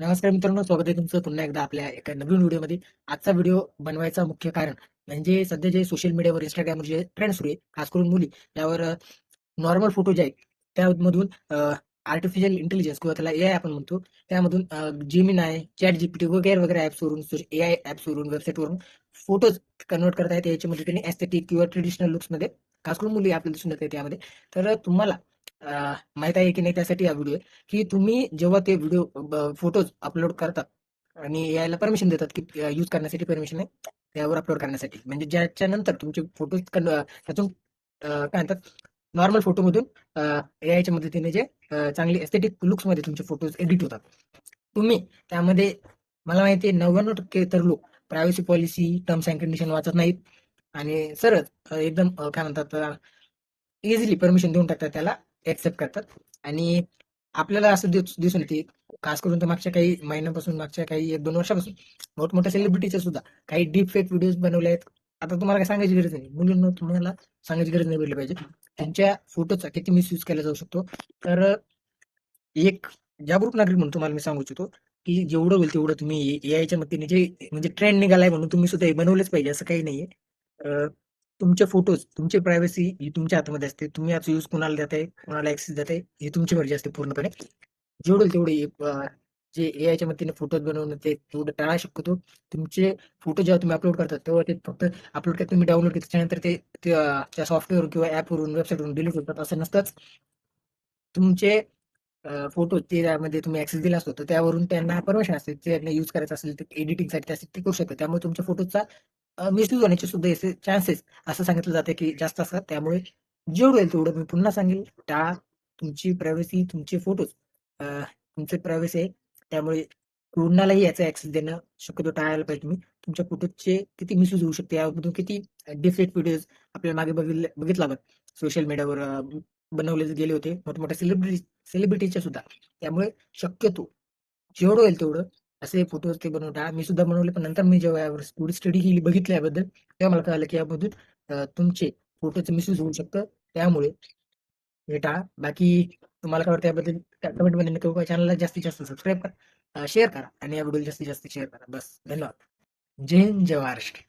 नमस्कार मित्रांनो स्वागत आहे तुमचं पुन्हा एकदा आपल्या एका नवीन व्हिडिओमध्ये. आजचा व्हिडिओ बनवायचा मुख्य कारण म्हणजे सध्या जे सोशल मीडियावर इंस्टाग्रामवर जे ट्रेंड सुरू आहे खास करून मुली त्यावर नॉर्मल फोटो जे आहेत त्यामधून आर्टिफिशियल इंटेलिजन्स किंवा त्याला ए आय आपण म्हणतो त्यामधून जेमिन आहे चॅट जीपीटी वगैरे वगैरे ॲप्सवरून ए आय ॲप्सवरून वेबसाईटवरून फोटोज कन्वर्ट करता येते. याच्यामध्ये त्यांनी एस्थेटिक किंवा ट्रेडिशनल लुक्समध्ये खास करून मुली आपल्याला दिसून येते त्यामध्ये. तर तुम्हाला माहीत आहे की नाही त्यासाठी हा व्हिडिओ आहे. की तुम्ही जेव्हा ते व्हिडिओ फोटोज अपलोड करतात आणि यायला परमिशन देतात की यूज करण्यासाठी परमिशन आहे त्यावर अपलोड करण्यासाठी. म्हणजे ज्याच्या नंतर तुमचे फोटोज त्यातून काय म्हणतात नॉर्मल फोटोमधून ए आयच्या मदतीने जे चांगली चांगले एस्थेटिक लुक्समध्ये तुमचे फोटोज एडिट होतात. तुम्ही त्यामध्ये मला माहिती आहे नव्याण्णव टक्के तर लोक privacy policy terms and condition वाचत नाहीत. आणि सरळ एकदम काय म्हणतात इझिली परमिशन देऊन टाकतात त्याला. ऍक्सेप्ट करतात. आणि आपल्याला असं दिसून येते खास करून तर मागच्या काही महिन्यापासून मागच्या काही एक दोन वर्षापासून मोठमोठ्या सेलिब्रिटीच्या सुद्धा काही डीप फेक व्हिडिओज बनवले आहेत. आता तुम्हाला काय सांगायची गरज नाही. मुलींना तुम्हाला सांगायची गरज नाही पडली पाहिजे. त्यांच्या फोटोचा किती मिसयूज केला जाऊ शकतो. तर एक जागरूक नागरिक म्हणून तुम्हाला मी सांगू इच्छितो की जेवढं होईल तेवढं तुम्ही ए मदतीने जे म्हणजे ट्रेंड निघालाय म्हणून तुम्ही सुद्धा हे बनवलेच पाहिजे असं काही नाहीये. तुमचे फोटोज तुमची प्रायव्हसी ही तुमच्या हातामध्ये असते. तुम्ही याचा यूज कुणाला देताय कुणाला ऍक्सेस देताय ही तुमची मर्जी असते पूर्णपणे. जेवढे तेवढे जे ए आयच्या मदतीने फोटोज बनवणं ते तेवढं टाळा शकतो तुमचे फोटो जेव्हा तुम्ही अपलोड करतात तेव्हा ते फक्त अपलोड करता तुम्ही डाउनलोड केले त्याच्यानंतर ते त्या सॉफ्टवेअर किंवा ॲपवरून वेबसाईटवरून डिलीट होतात असं नसतंच. तुमचे फोटो ते त्यामध्ये तुम्ही ऍक्सेस दिला असतो तर त्यावरून त्यांना परमिशन असते ते त्यांना यूज करायचं असेल तर एडिटिंगसाठी असेल ते करू शकतात. त्यामुळे तुमच्या फोटोचा मिसयूज होण्याचे सुद्धा याचे चान्सेस असं सांगितलं जाते की जास्त असतात. त्यामुळे जेवढं होईल तेवढं मी पुन्हा सांगेल. टाळा तुमची प्रायव्हसी तुमचे फोटोज तुमचे प्रायव्हसी आहे. त्यामुळे कोणालाही याचा ऍक्सेस देणं शक्यतो टाळायला पाहिजे तुम्ही. तुमच्या फोटोचे किती मिसयूज होऊ शकते यामधून किती डिफरेंट व्हिडिओज आपल्याला मागे बघितले बघितला बघ सोशल मीडियावर बनवले गेले होते. मोठमोठ्या सेलिब्रिटी सेलिब्रिटीच्या सुद्धा. त्यामुळे शक्यतो जेवढं होईल तेवढं असे फोटोज ते बनवता मी सुद्धा बनवले पण नंतर मी जेव्हा यावर थोडी स्टडी केली बघितली याबद्दल तेव्हा मला कळलं की यामधून तुमचे फोटोचं मिसयूज होऊ शकतं. त्यामुळे हे टाळा बाकी तुम्हाला काय वाटतं याबद्दल कमेंटमध्ये नक्की चॅनलला जास्तीत जास्त सबस्क्राईब करा शेअर करा. आणि या व्हिडिओला जास्तीत जास्त शेअर करा. बस. धन्यवाद. जय हिंद जय महाराष्ट्र.